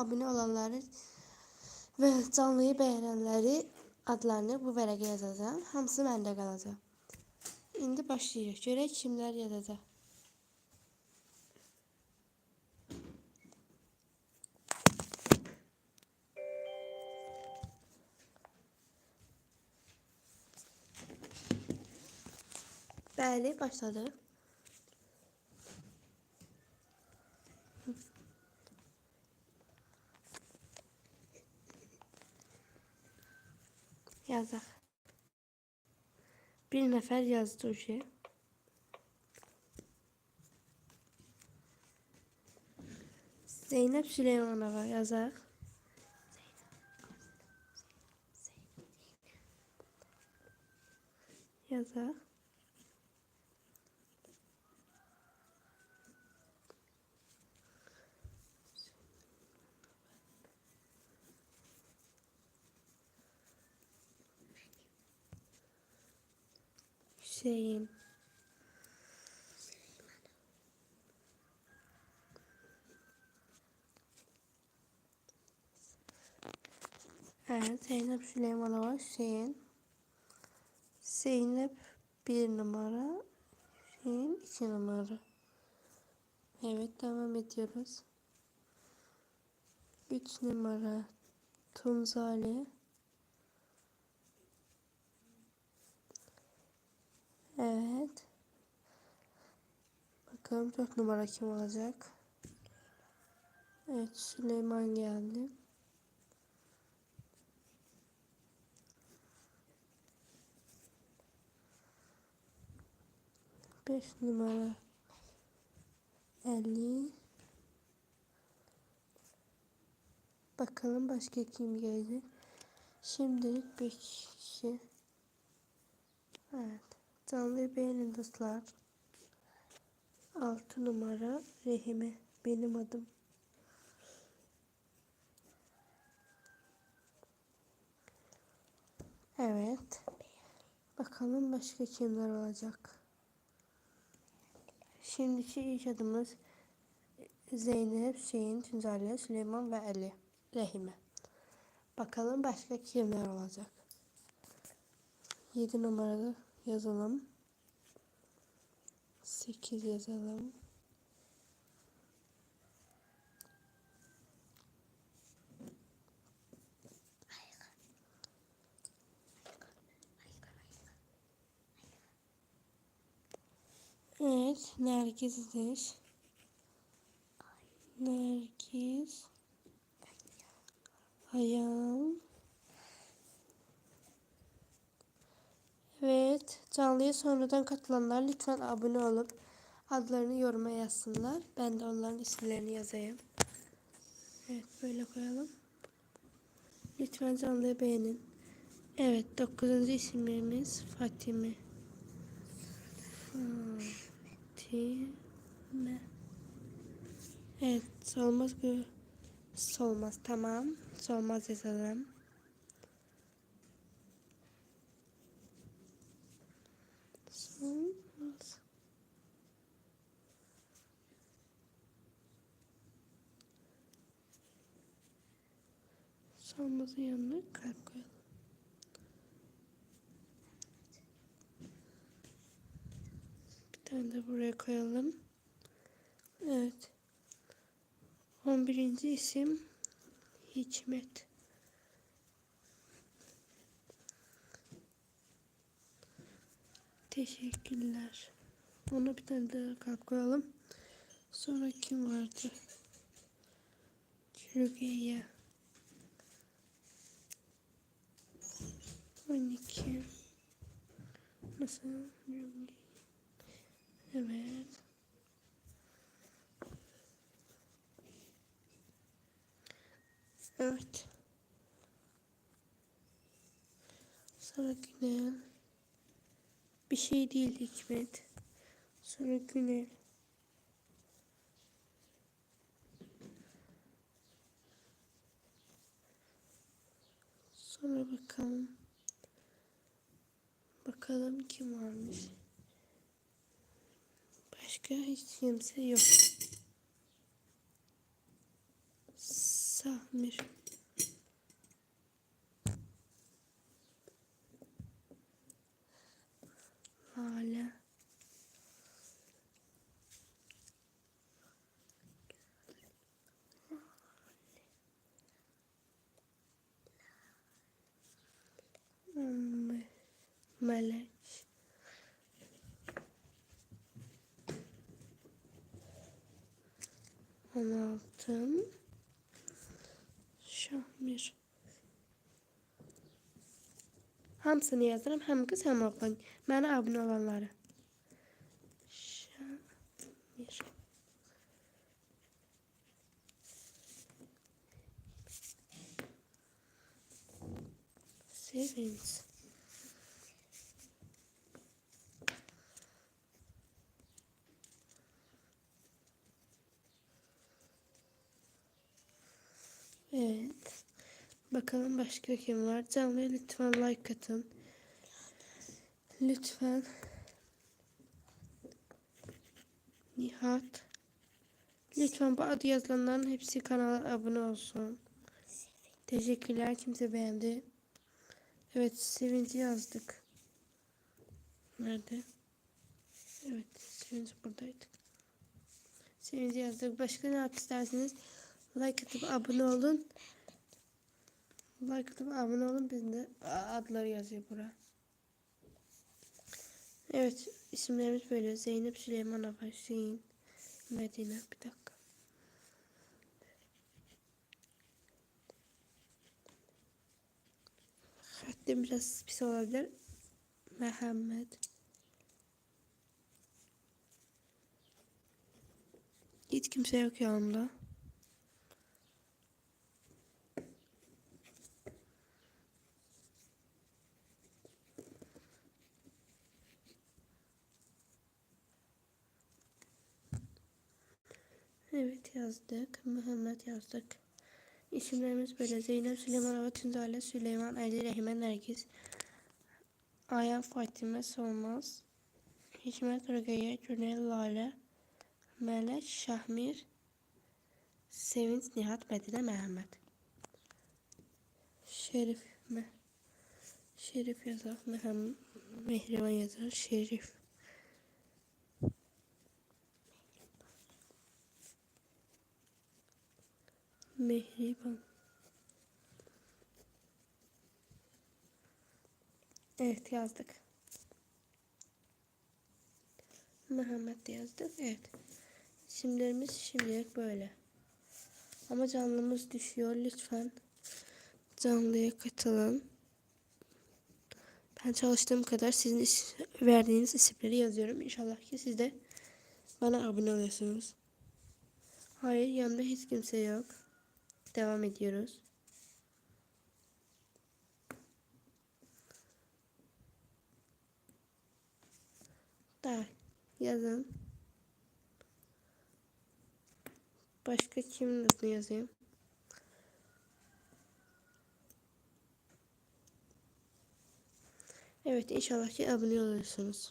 abone olanları ve canlıyı beğenenleri adlarını bu vərəqə yazacağım. Hamısı məndə qalacaq. İndi başlayırıq. Görək kimlər yazacaq. Bəli, başladı. Yazaq. Bir nəfər yazdı şey. Zeynep Süleymanova yazaq. Yazaq. Hüseyin. Evet, Zeynep Süleymanova, Hüseyin. Zeynep bir numara, Hüseyin iki numara. Evet, devam ediyoruz. Üç numara Tunzali. Evet. Bakalım dört numara kim olacak? Evet, Süleyman geldi. Beş numara elli. Bakalım başka kim geldi. Şimdilik beş kişi. Evet. Canlı beğenin dostlar. Altı numara Rehime. Benim adım. Evet. Bakalım başka kimler olacak. Şimdiki ilk adımız Zeynep, Hüseyin, Tüncali, Süleyman ve Ali. Rehime. Bakalım başka kimler olacak. 7 numaralı yazalım. 8 yazalım. Evet, Nergiz'dir. Nergiz. Ayağım. Evet, canlıya sonradan katılanlar lütfen abone olup adlarını yoruma yazsınlar. Ben de onların isimlerini yazayım. Evet, böyle koyalım. Lütfen canlıyı beğenin. Evet, 9. isimimiz Fatime. Fatime. Evet, solmaz bu. Solmaz, tamam. Solmaz yazalım. Solmaz. Solmazın yanına kalp koyalım. Bir tane de buraya koyalım. Evet. 11. isim Hikmet. Teşekkürler. Ona bir tane daha kalp koyalım. Sonra kim vardı? Rügeya. 12. Nasıl? Evet. Evet. Sonra Günel. Bir şey değil Hikmet. Sonra Günel. Sonra bakalım. Bakalım kim varmış. Başka hiç kimse yok. Sahmir. Lale. Me- Melek. On altı. Şahmir. Hamısını yazıram, həm qız, həm oğlan. Mənə abunə olanları. Şamir. Sevinç. Evet. Bakalım başka kim var? Canlıya lütfen like atın. Lütfen. Nihat. Lütfen bu adı yazılanların hepsi kanala abone olsun. Teşekkürler. Kimse beğendi. Evet. Sevinci yazdık. Nerede? Evet. Sevinci buradaydı. Sevinci yazdık. Başka ne yap isterseniz like atıp abone olun. Like atıp abone olun. Biz de adları yazıyor buraya. Evet. isimlerimiz böyle. Zeynep, Süleyman, Abay, Hüseyin, Medine. Bir dakika. Hatta biraz pis olabilir. Mehmet. Hiç kimse yok yanımda. Evet yazdık. Muhammed yazdık. İsimlerimiz böyle. Zeynep, Süleyman, Ava, Tünzale, Süleyman, Ali, Rehime, Nergis, Ayhan, Fatime, Solmaz, Hikmet, Rügeye, Cüneyl, Lale, Melek, Şahmir, Sevinç, Nihat, Medine, Mehmet. Şerif mi? Şerif yazar. Mehem, Mehriban yazar. Şerif. Mehriban. Evet yazdık. Mehmet yazdık. Evet. İsimlerimiz şimdilik böyle. Ama canlımız düşüyor. Lütfen canlıya katılın. Ben çalıştığım kadar sizin is verdiğiniz isimleri yazıyorum. İnşallah ki siz de bana abone oluyorsunuz. Hayır yanında hiç kimse yok. Devam ediyoruz. Da yazın. Başka kimin adını yazayım? Evet inşallah ki abone olursunuz.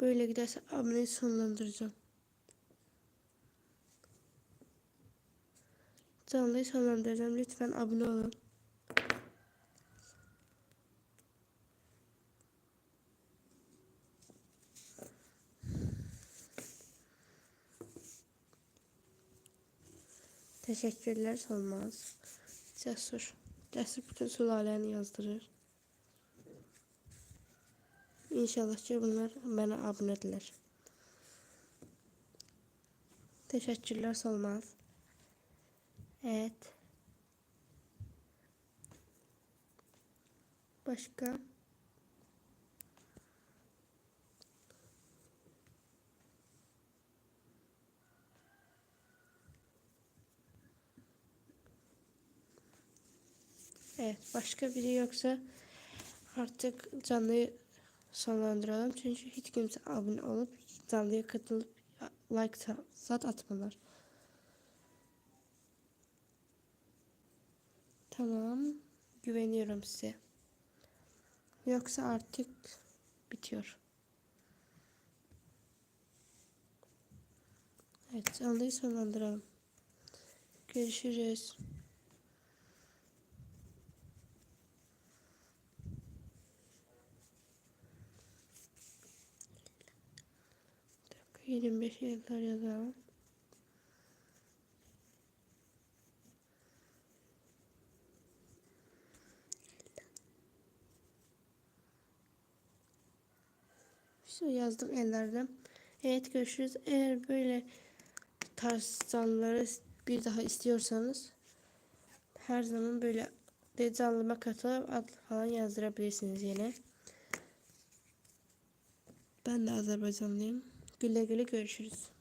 Böyle giderse aboneyi sonlandıracağım. Canlıyı sonlandıracağım. Lütfen abone olun. Teşekkürler Solmaz. Cesur. Cesur bütün sülaleni yazdırır. İnşallah ki bunlar bana abonedirler. Teşekkürler Solmaz. Evet. Başka? Evet, başka biri yoksa artık canlıyı sonlandıralım. Çünkü hiç kimse abone olup canlıya katılıp like sat atmalar. Tamam. Güveniyorum size. Yoksa artık bitiyor. Evet canlıyı sonlandıralım. Görüşürüz. Dakika, 25 yıllar yazalım. Yazdım ellerden. Evet görüşürüz. Eğer böyle tarzanları bir daha istiyorsanız her zaman böyle detaylıma katılıp ad falan yazdırabilirsiniz yine. Ben de Azerbaycanlıyım. Güle güle görüşürüz.